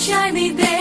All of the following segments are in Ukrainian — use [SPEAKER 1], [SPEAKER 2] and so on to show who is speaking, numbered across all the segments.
[SPEAKER 1] shiny day.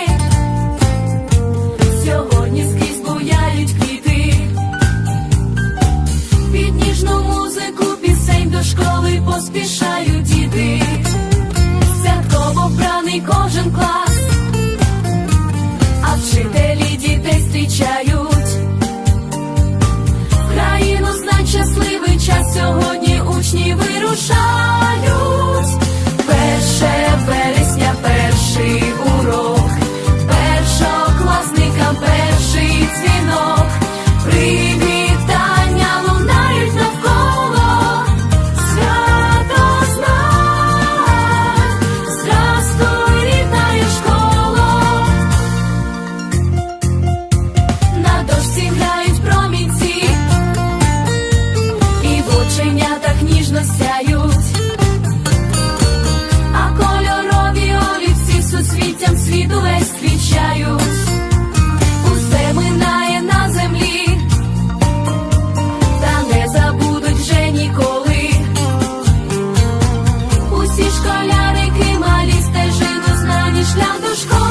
[SPEAKER 1] А кольорові олівці суцвіттям світу весь. Усе минає на землі, та не забудуть вже ніколи. Усі школярики малі стежину знані шлях до школи.